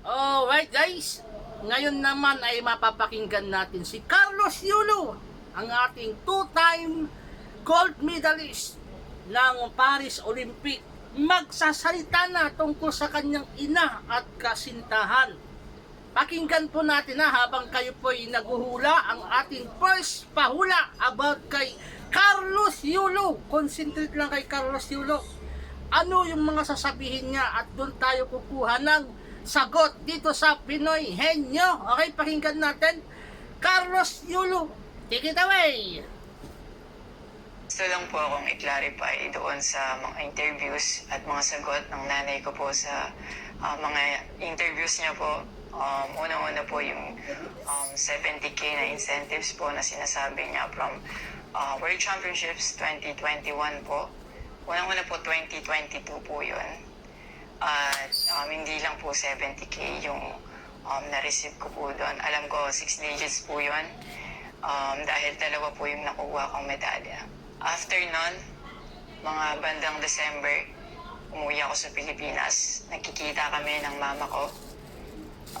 Alright guys, ngayon naman ay mapapakinggan natin si Carlos Yulo, ang ating two-time gold medalist ng Paris Olympic. Magsasalita na tungkol sa kanyang ina at kasintahan. Pakinggan po natin na habang kayo po ay naguhula ang ating first pahula about kay Carlos Yulo. Concentrate lang kay Carlos Yulo. Ano yung mga sasabihin niya at doon tayo kukuha ng sagot dito sa Pinoy Henyo. Okay, pakinggan natin. Carlos Yulo, take it away. Gusto lang po akong i-clarify doon sa mga interviews at mga sagot ng nanay ko po sa ah, mga interviews niya po. Um, Una-una po yung um, 70k na incentives po na sinasabi niya from ah, World Championships 2021 po. Unang-una po 2022 po yun. At um, hindi lang po 70k yung um, na-receive ko po doon. Alam ko 6 digits po yun um, dahil dalawa po yung nakuha kong medalya. After nun, mga bandang December, umuwi ako sa Pilipinas. Nakikita kami ng mama ko.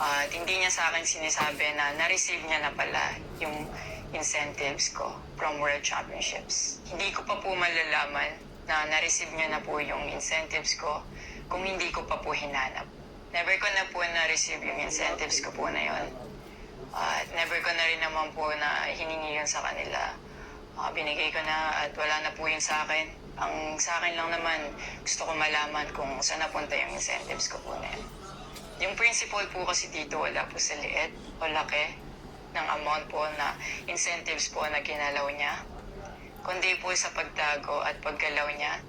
At hindi niya sa akin sinasabi na na-receive niya na pala yung incentives ko from World Championships. Hindi ko pa po malalaman na na-receive niya na po yung incentives ko kung hindi ko pa po hinanap. Never ko na po na-receive yung incentives ko po na yon. At never ko na rin naman po na hiningi yun sa kanila. Ah, binigay ko na at wala na po yun sa akin. Ang sa akin lang naman, gusto ko malaman kung saan napunta yung incentives ko po na yun. Yung principal po kasi dito wala po sa liit o laki ng amount po na incentives po na ginalaw niya. Kundi po sa pagtago at paggalaw niya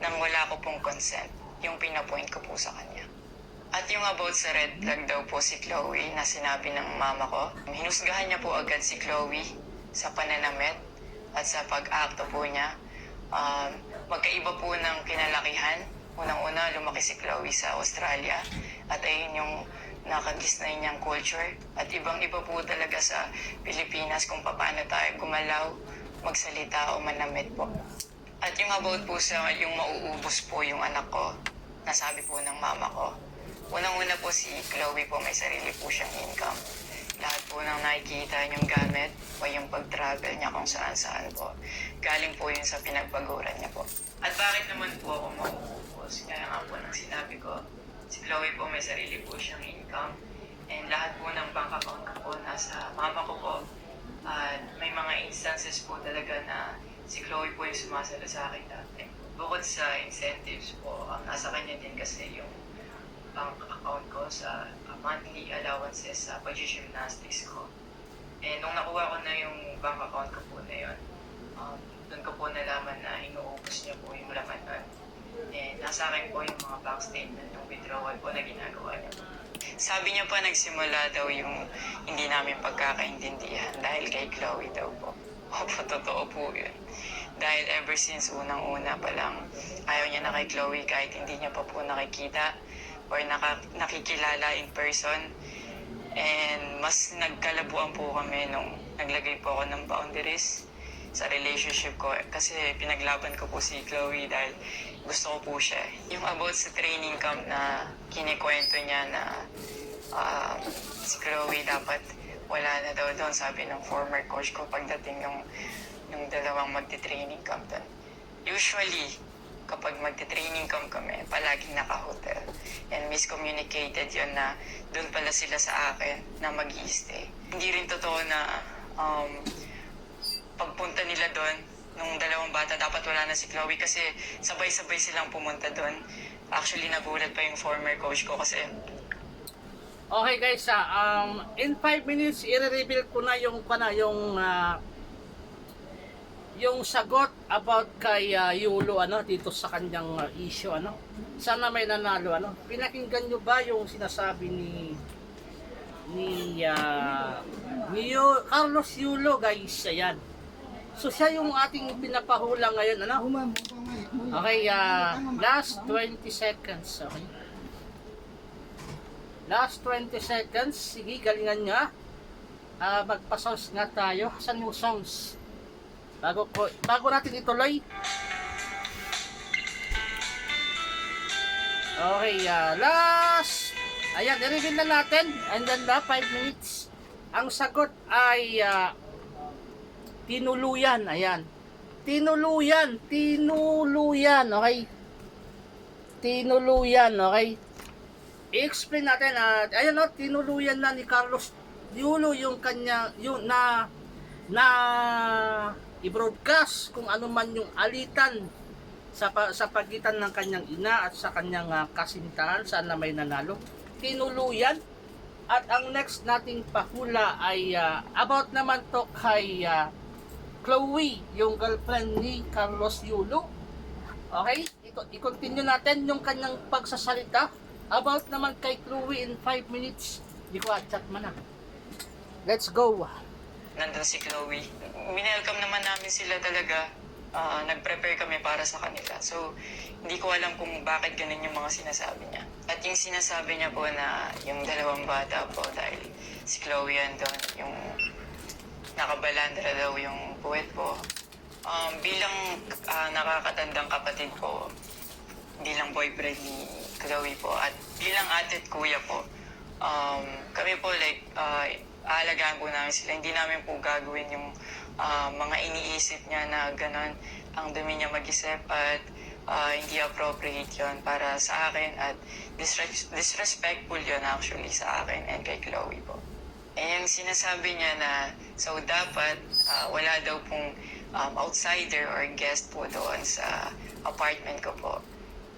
nang wala ko pong consent, yung pinapoint ko po sa kanya. At yung about sa red flag daw po si Chloe na sinabi ng mama ko, hinusgahan niya po agad si Chloe sa pananamit at sa pag-acto po niya. Um, magkaiba po ng kinalakihan. Unang-una, lumaki si Chloe sa Australia at ayun yung nakagisnay niyang culture. At ibang-iba po talaga sa Pilipinas kung paano tayo gumalaw, magsalita o manamit po. At yung about po sa yung mauubos po yung anak ko, nasabi po ng mama ko. Unang-una po si Chloe po may sarili po siyang income. Lahat po ng nakikita niyong gamit o yung pag-travel niya kung saan-saan po. Galing po yun sa pinagpaguran niya po. At bakit naman po ako mauubos? Kaya nga po nang sinabi ko, si Chloe po may sarili po siyang income. And lahat po ng bank account ko po nasa mama ko po. At may mga instances po talaga na si Chloe po yung sumasalo sa akin dati. Bukod sa incentives po, ang nasa kanya din kasi yung bank account ko sa uh, monthly allowances sa pag-gymnastics ko. And nung nakuha ko na yung bank account ko po na yun, um, doon ko po nalaman na inuubos niya po yung laman nun. And nasa akin po yung mga bank statement ng withdrawal po na ginagawa niya. Sabi niya pa nagsimula daw yung hindi namin pagkakaintindihan dahil kay Chloe daw po. Opo, totoo po yun. Dahil ever since unang-una pa lang, ayaw niya na kay Chloe kahit hindi niya pa po nakikita or naka, nakikilala in person. And mas nagkalabuan po kami nung naglagay po ako ng boundaries sa relationship ko kasi pinaglaban ko po si Chloe dahil gusto ko po siya. Yung about sa training camp na kinikwento niya na ah, si Chloe dapat wala na daw doon sabi ng former coach ko pagdating ng ng dalawang magti-training camp doon. Usually, kapag magti-training camp kami, palaging naka-hotel. And miscommunicated yon na doon pala sila sa akin na mag stay Hindi rin totoo na um, pagpunta nila doon, nung dalawang bata, dapat wala na si Chloe kasi sabay-sabay silang pumunta doon. Actually, nagulat pa yung former coach ko kasi Okay guys, ah, um, in 5 minutes, i-reveal ko na yung, pana, yung, ah, yung sagot about kay ah, Yulo ano dito sa kanyang ah, issue ano. Sana may nanalo ano. Pinakinggan nyo ba yung sinasabi ni ni ah, ni Yu- Carlos Yulo guys? Ayan. So siya yung ating pinapahula ngayon ano. Okay ah, last 20 seconds okay last 20 seconds sige galingan nga Ah, magpa-songs nga tayo saan yung songs bago ko bago natin ituloy okay ah, last Ayan, i-reveal na natin. And then na 5 minutes. Ang sagot ay ah, tinuluyan. Ayan. Tinuluyan. Tinuluyan. Okay? Tinuluyan. Okay? I-explain natin. at ayan o, tinuluyan na ni Carlos Yulo yung kanya, yung na, na i-broadcast kung ano man yung alitan sa, sa pagitan ng kanyang ina at sa kanyang ah, kasintahan. Sana may nanalo. Tinuluyan. At ang next nating pahula ay ah, about naman to kay ah, Chloe yung girlfriend ni Carlos Yulo. Okay? I-continue natin yung kanyang pagsasalita about naman kay Chloe in 5 minutes di ko at-chat man na let's go nandun si Chloe. Winelcome naman namin sila talaga. Ah, nag-prepare kami para sa kanila. So, hindi ko alam kung bakit ganun yung mga sinasabi niya. At yung sinasabi niya po na yung dalawang bata po dahil si Chloe andun, yung nakabalandra daw yung puwet po. Um, bilang ah, nakakatandang kapatid po, bilang boyfriend ni Chloe po at bilang ate at kuya po, um, kami po like, uh, aalagaan po namin sila. Hindi namin po gagawin yung ah, mga iniisip niya na ganon ang dumi niya mag-isip at ah, hindi appropriate yon para sa akin at disres- disrespectful yon actually sa akin and kay Chloe po. Eh, yung sinasabi niya na so dapat ah, wala daw pong um, outsider or guest po doon sa apartment ko po.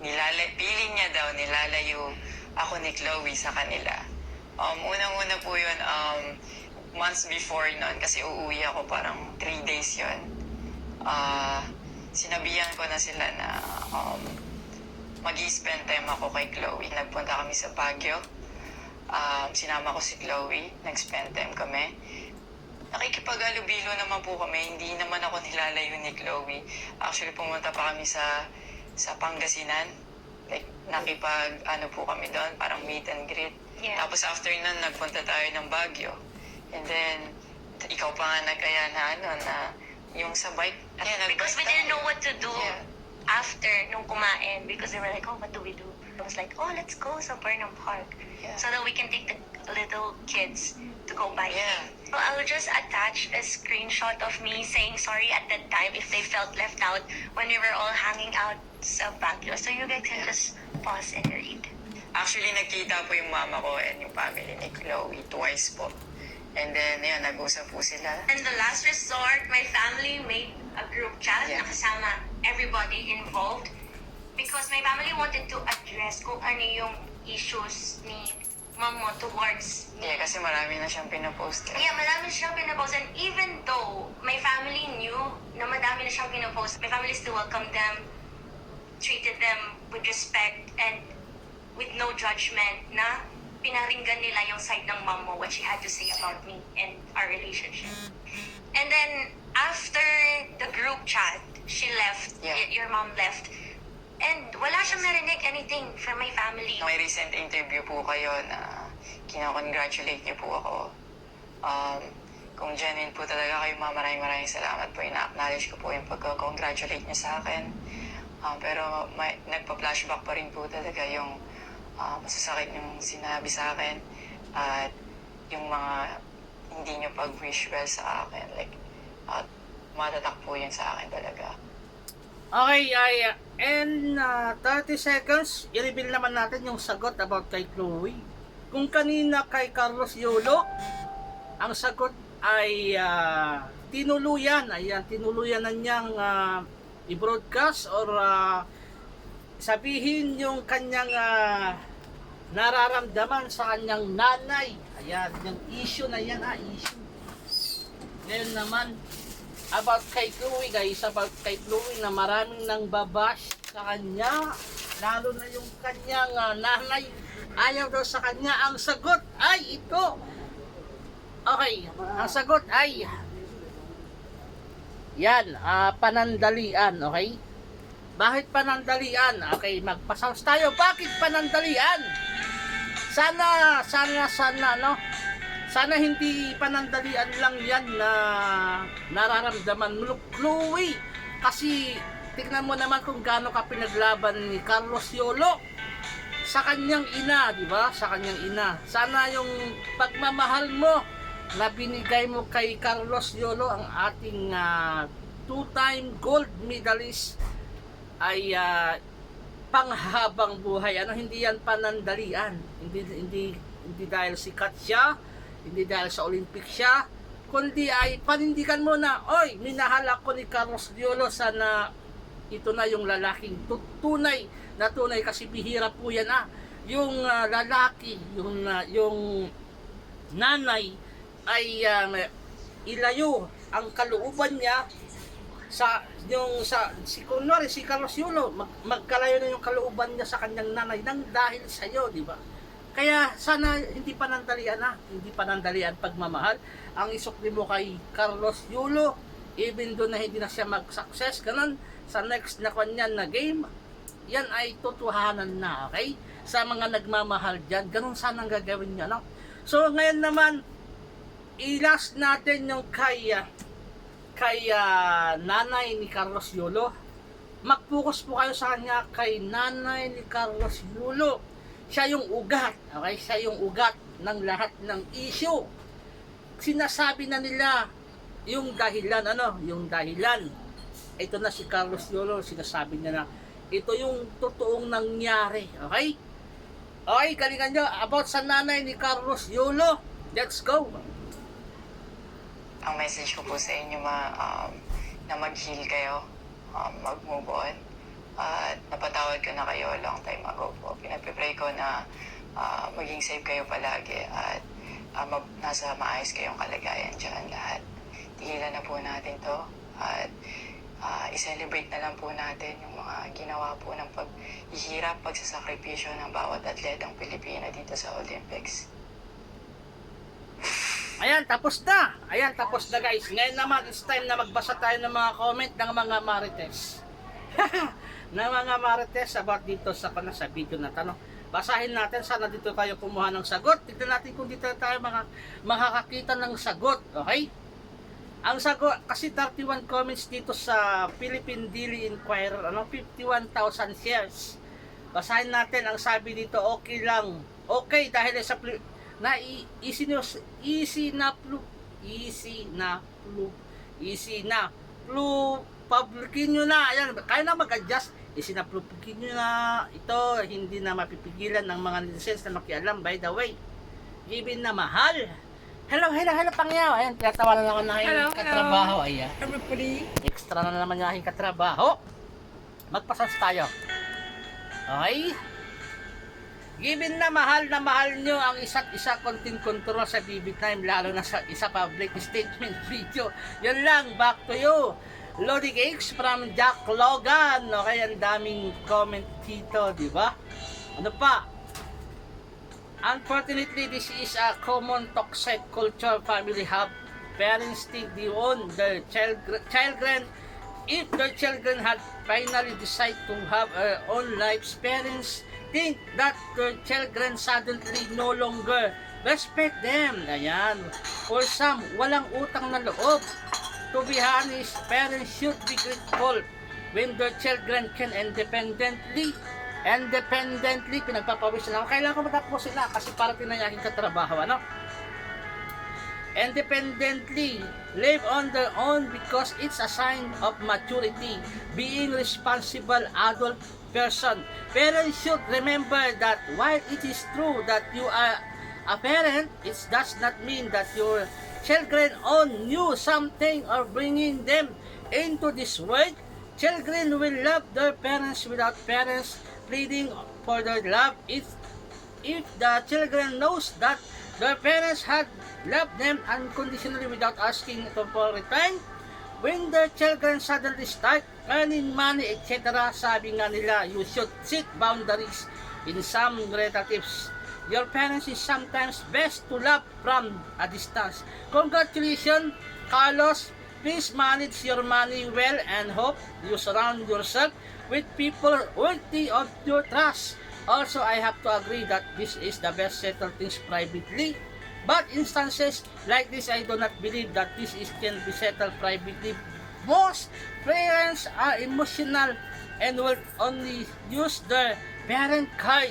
nilala, feeling niya daw nilalayo ako ni Chloe sa kanila. Um, unang-una po yun, um, months before nun, kasi uuwi ako parang three days yun. Ah, sinabihan ko na sila na um, mag spend time ako kay Chloe. Nagpunta kami sa Baguio. Um, sinama ko si Chloe. Nag-spend time kami nakikipag-alubilo naman po kami. Hindi naman ako nilalayo ni Chloe. Actually, pumunta pa kami sa sa Pangasinan. Like, nakipag, ano po kami doon, parang meet and greet. Yeah. Tapos after nun, nagpunta tayo ng Baguio. And then, ikaw pa nga na kaya na, ano, na yung sa bike. Ayan, Because we didn't know what to do Yeah. after nung kumain because they were like, oh, what do we do? I was like, oh, let's go sa Burnham Park Yeah. so that we can take the little kids to go buy Yeah. So I'll just attach a screenshot of me saying sorry at that time if they felt left out when we were all hanging out sa Baguio. So you guys can just pause and read. Actually, nakita po yung mama ko and yung family ni Chloe twice po. And then, yun, nag-usap po sila. And the last resort, my family made a group chat Yeah. na kasama everybody involved because my family wanted to address kung ano yung issues ni mom mo towards me. Yeah, kasi marami na siyang pinapost. eh. Yeah, marami siyang pinapost. And even though my family knew na madami na siyang pinapost, my family still welcomed them, treated them with respect, and with no judgment na pinaringgan nila yung side ng mom mo, what she had to say about me and our relationship. And then, after the group chat, she left, Yeah. y- your mom left, and wala siyang narinig anything from my family. May recent interview po kayo na kinakongratulate niyo po ako. Um, kung genuine po talaga kayo, ma, maraming maraming salamat po. Ina-acknowledge ko po yung pagka-congratulate niyo sa akin. Um, pero may, nagpa-flashback pa rin po talaga yung uh, masasakit yung sinabi sa akin at yung mga hindi niyo pag-wish well sa akin. Like, at matatak po yun sa akin talaga. Okay, ay, and uh, 30 seconds, i-reveal naman natin yung sagot about kay Chloe. Kung kanina kay Carlos Yolo, ang sagot ay ah, tinuluyan. Ayan, tinuluyan na niyang ah, i-broadcast or ah, sabihin yung kanyang ah, nararamdaman sa kanyang nanay. Ayan, yung issue na yan ha, issue. Ngayon naman, about kay Chloe guys, about kay Chloe na maraming nang babash sa kanya, lalo na yung kanyang ah, nanay Ayaw daw sa kanya. Ang sagot ay ito. Okay, ang sagot ay yan, ah, panandalian, okay? Bakit panandalian? Okay, magpasounds tayo. Bakit panandalian? Sana, sana, sana, no? Sana hindi panandalian lang yan na nararamdaman mo, Chloe. Kasi tignan mo naman kung gaano ka pinaglaban ni Carlos Yolo sa kanyang ina, di ba? Sa kanyang ina. Sana yung pagmamahal mo na binigay mo kay Carlos Yolo, ang ating ah, two-time gold medalist, ay ah, panghabang buhay. Ano, hindi yan panandalian. Hindi, hindi, hindi dahil sikat siya, hindi dahil sa Olympic siya, kundi ay panindigan mo na, oy, minahal ako ni Carlos Diolo, sana ito na yung lalaking tu- tunay na tunay kasi bihira po yan ah. Yung ah, lalaki, yung, ah, yung nanay ay ah, ilayo ang kalooban niya sa yung sa si kunwari si Carlos Yulo mag, magkalayo na yung kalooban niya sa kanyang nanay nang dahil sa iyo, di ba? Kaya sana hindi panandalian na, hindi panandalian pagmamahal. Ang isukli mo kay Carlos Yulo, even doon na hindi na siya mag-success, ganun, sa next na kanyan na game, yan ay totohanan na, okay? Sa mga nagmamahal dyan, ganun sana ang gagawin niya, no? So, ngayon naman, ilas natin yung kay, kay ah, nanay ni Carlos Yulo. Mag-focus po kayo sa kanya kay nanay ni Carlos Yulo. Siya yung ugat, okay? Siya yung ugat ng lahat ng issue. Sinasabi na nila yung dahilan, ano? Yung dahilan. Ito na si Carlos Yulo, sinasabi niya na ito yung totoong nangyari, okay? Okay, galingan nyo about sa nanay ni Carlos Yulo. Let's go! Ang message ko po sa inyo ma, um, na mag-heal kayo, um, mag-move on. At napatawad ko na kayo long time ago po. Pinagpipray ko na ah, maging safe kayo palagi at ah, mag- nasa maayos kayong kalagayan dyan lahat. Tigilan na po natin to at ah, i-celebrate na lang po natin yung mga ginawa po ng paghihirap, pagsasakripisyo ng bawat atletang Pilipina dito sa Olympics. Ayan, tapos na. Ayan, tapos na guys. Ngayon naman, it's time na magbasa tayo ng mga comment ng mga marites. ng mga marites about dito sa kana sa video na tanong. Basahin natin, sana dito tayo kumuha ng sagot. Tignan natin kung dito tayo mga, makakakita ng sagot. Okay? Ang sagot, kasi 31 comments dito sa Philippine Daily Inquirer, ano, 51,000 shares. Basahin natin, ang sabi dito, okay lang. Okay, dahil sa na i- easy news, easy na flu, easy na flu, easy na flu, publikin nyo na, ayan, kaya na mag-adjust, na publikin nyo na, ito, hindi na mapipigilan ng mga netizens na makialam, by the way, given na mahal, hello, hello, hello, pangyaw, ayan, tinatawanan ako ng aking Hello, hello. katrabaho, ayan, Everybody. extra na naman yung aking katrabaho, magpasas tayo, okay, Given na mahal na mahal nyo ang isa't isa content control sa BB Time, lalo na sa isa public statement video. Yan lang, back to you. Lodi Cakes from Jack Logan. Okay, ang daming comment dito, di ba? Ano pa? Unfortunately, this is a common toxic culture family have. Parents think they own their child, children. If their children had finally decided to have their own lives, parents think that children suddenly no longer respect them. Ayan. For some, walang utang na loob. To be honest, parents should be grateful when their children can independently independently pinagpapawis sila. Kailangan ko matapos sila kasi para tinayakin ka trabaho, ano? Independently live on their own because it's a sign of maturity, being responsible adult person. Parents should remember that while it is true that you are a parent, it does not mean that your children own you something or bringing them into this world. Children will love their parents without parents pleading for their love. If, if the children knows that their parents had loved them unconditionally without asking for return, when their children suddenly start earning money, etc., sabi nga nila, you should set boundaries in some relatives Your parents is sometimes best to love from a distance. Congratulations, Carlos. Please manage your money well and hope you surround yourself with people worthy of your trust. Also, I have to agree that this is the best settle things privately. But instances like this, I do not believe that this is can be settled privately. Most parents are emotional and will only use their parent card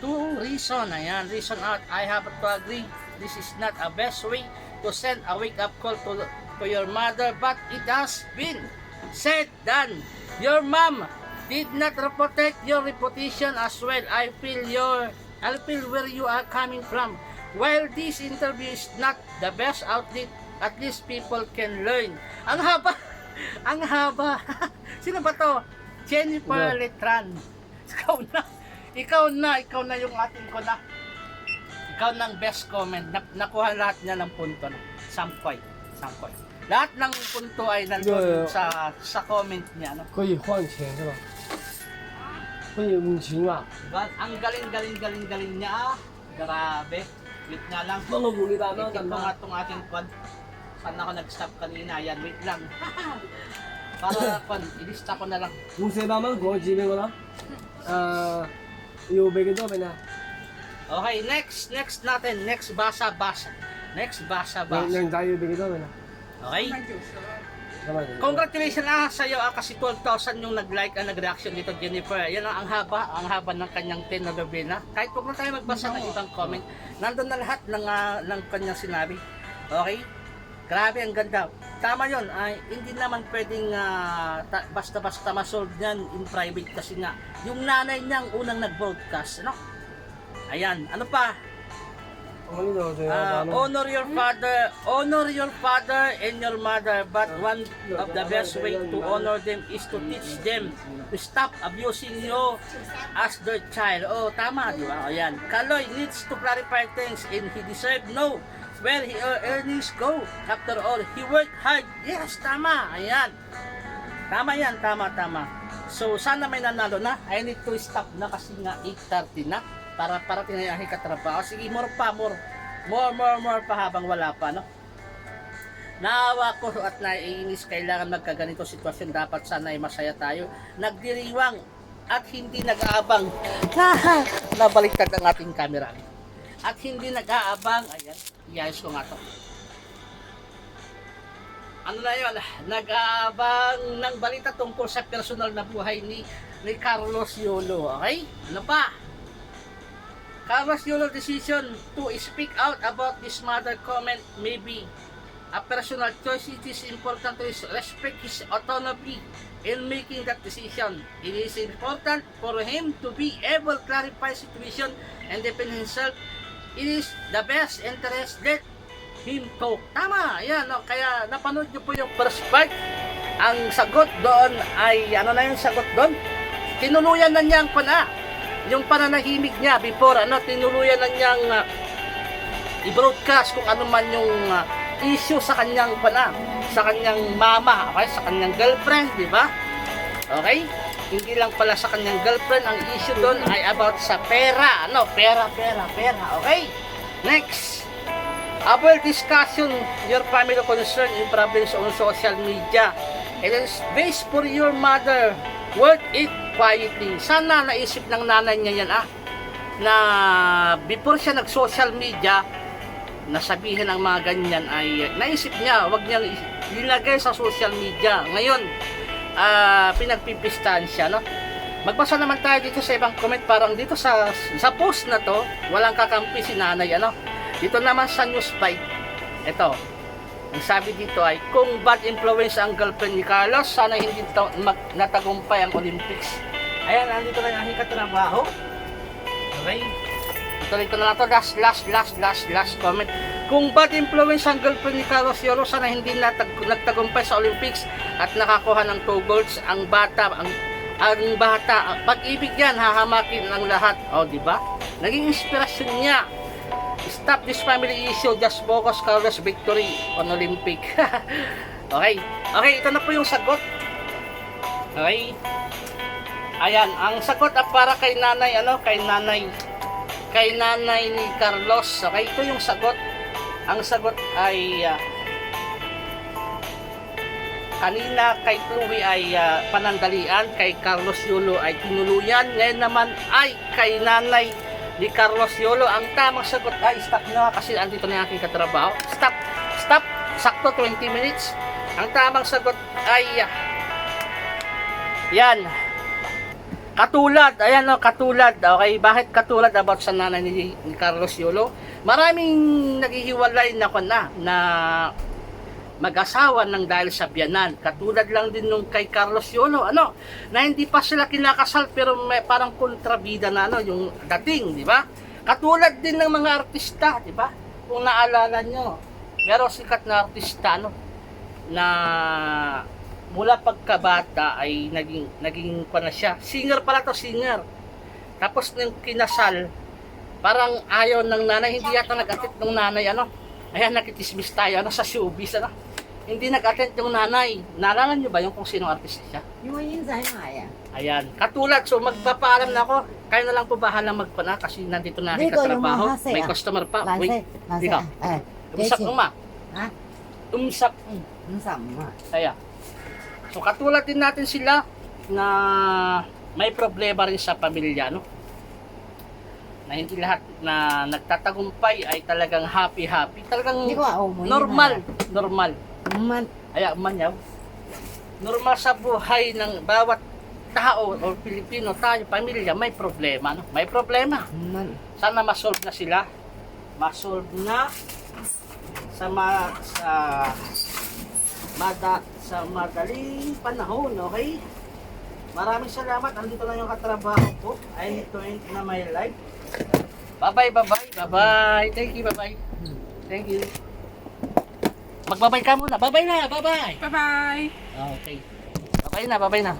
to reason. Ayan, reason out. I have to agree. This is not a best way to send a wake-up call to, to your mother, but it has been said done. Your mom did not protect your reputation as well. I feel your I feel where you are coming from. While this interview is not the best outlet, at least people can learn. Ang haba! Ang haba! Sino ba to? Jennifer Yeah. Letran. Ikaw na. Ikaw na. Ikaw na yung ating ko na. Ikaw ng best comment. Na, nakuha lahat niya ng punto. No? Sampoy. Sampoy. Lahat ng punto ay nandun Yeah. sa sa comment niya. No? 可以换钱是吧？可以五千啊， Diba? Ang galing, galing, galing, galing niya. ah. Grabe. Wait nga lang. Mga bugita na. Itin ko nga itong ating quad. Saan ako nag-stop kanina? Yan, wait lang. Para quad, ilista ko na lang. Musay ba man? Go, Jimmy ko lang. Ah, iubay ko ito, na. Okay, next, next natin. Next basa-basa. Next basa-basa. Nang tayo ibigay ito, na. Okay? Oh Congratulations ah, sa iyo ah, kasi 12,000 yung nag-like ang nag-reaction dito Jennifer. Yan ang, ang haba, ang haba ng kanyang 10 na Lovina. Kahit huwag na tayo magbasa ng ibang comment, nandun na lahat ng, ah, ng kanyang sinabi. Okay? Grabe, ang ganda. Tama yon ay hindi naman pwedeng ah, ta- basta-basta masolve yan in private kasi nga yung nanay niyang unang nag-broadcast. Ano? Ayan, ano pa? Uh, honor your father, honor your father and your mother. But one of the best way to honor them is to teach them to stop abusing you as their child. Oh, tama, di ba? Oh, Ayan. Kaloy needs to clarify things and he deserve no where he uh, earnings go. After all, he worked hard. Yes, tama. Ayan. Tama yan, tama, tama. So, sana may nanalo na. I need to stop na kasi nga 8.30 na. Para para tinayahin ka trabaho. Sige, more pa, more. More, more, more pa habang wala pa, no? Naawa ko at naiinis kailangan magkaganito sitwasyon dapat sana ay masaya tayo. Nagdiriwang at hindi nag-aabang. Nabaliktad ang ating camera. At hindi nag-aabang. Ayan, iayos ko nga to ano na yun, nag-aabang ng balita tungkol sa personal na buhay ni, ni Carlos Yolo. Okay? Ano pa? Carlos Yolo decision to speak out about this mother comment may be a personal choice. It is important to respect his autonomy in making that decision. It is important for him to be able to clarify situation and defend himself. It is the best interest that him talk. Tama, yan. No? Kaya napanood nyo po yung first part. Ang sagot doon ay, ano na yung sagot doon? Tinuluyan na niya ang pana. Yung pananahimik niya before, ano, tinuluyan na niyang ah, i-broadcast kung ano man yung ah, issue sa kanyang pana, sa kanyang mama, okay, sa kanyang girlfriend, di ba? Okay? Hindi lang pala sa kanyang girlfriend, ang issue doon ay about sa pera, ano, pera, pera, pera, okay? Next. Avoid discussion your family concern in problems on social media. It is best for your mother. Work it quietly. Sana naisip ng nanay niya yan ah, na before siya nag-social media, nasabihin ang mga ganyan ay naisip niya, wag niyang ilagay sa social media. Ngayon, ah pinagpipistahan siya, no? Magbasa naman tayo dito sa ibang comment parang dito sa sa post na to, walang kakampi si nanay, ano? Dito naman sa news bite, ito, ang sabi dito ay, kung bad influence ang girlfriend ni Carlos, sana hindi to, mag, natagumpay ang Olympics. Ayan, nandito na yung aking katrabaho. Okay. Ituloy ko na lang to. Last, last, last, last, last comment. Kung bad influence ang girlfriend ni Carlos Yolo, sana hindi natag, nagtagumpay sa Olympics at nakakuha ng two golds ang bata, ang ang bata, pag-ibig yan, hahamakin ang lahat. O, di ba? Naging inspirasyon niya. Stop this family issue, just focus Carlos victory on Olympic. okay. Okay, ito na po yung sagot. Okay. Ayan, ang sagot ay para kay nanay, ano, kay nanay kay nanay ni Carlos. Okay, ito yung sagot. Ang sagot ay ah, kanina kay Chloe ay ah, panandalian, kay Carlos Yulo ay tinuluyan. Ngayon naman ay kay nanay ni Carlos Yulo. Ang tamang sagot ay stop na kasi andito na aking katrabaho. Stop, stop, sakto 20 minutes. Ang tamang sagot ay ah, yan. Katulad, ayan o, katulad. Okay, bakit katulad about sa nanay ni, ni Carlos Yulo? Maraming naghihiwalay na ko na, na mag-asawa ng dahil sa biyanan. Katulad lang din nung kay Carlos Yulo, ano, na hindi pa sila kinakasal pero may parang kontrabida na ano, yung dating, di ba? Katulad din ng mga artista, di ba? Kung naalala nyo, meron sikat na artista, ano, na mula pagkabata ay naging naging pa na siya. Singer pala to, singer. Tapos nung kinasal, parang ayaw ng nanay, hindi yata nag-attend ng nanay, ano. Ayan, nakitismis tayo, ano, sa showbiz, ano hindi nag-attend yung nanay. Naalala niyo ba yung kung sinong artista siya? Yung yun sa Himaya. Ayan. Katulad, so magpapaalam na ako. Kayo na lang po bahala magpana kasi nandito na aking katrabaho. May customer pa. Lanse, Wait. Lanse, Dito. Eh, Umsak mo ma. Ha? Umsak. Umsak ma. Ayan. So katulad din natin sila na may problema rin sa pamilya, no? na hindi lahat na nagtatagumpay ay talagang happy-happy. Talagang normal, normal normal. 们 Kaya manyaw. Normal sa buhay ng bawat tao o Pilipino, tayo, pamilya, may problema, no? May problema. 们 Sana masolve na sila. Masolve na sa ma, sa mada sa madaling panahon, okay? Maraming salamat. Andito na yung katrabaho ko. I need to end na my life. Bye-bye, bye-bye, bye-bye. Thank you, bye-bye. Thank you. Magbabay ka muna. Bye-bye na, bye-bye. Bye-bye! Okay. Bye-bye na, bye-bye na.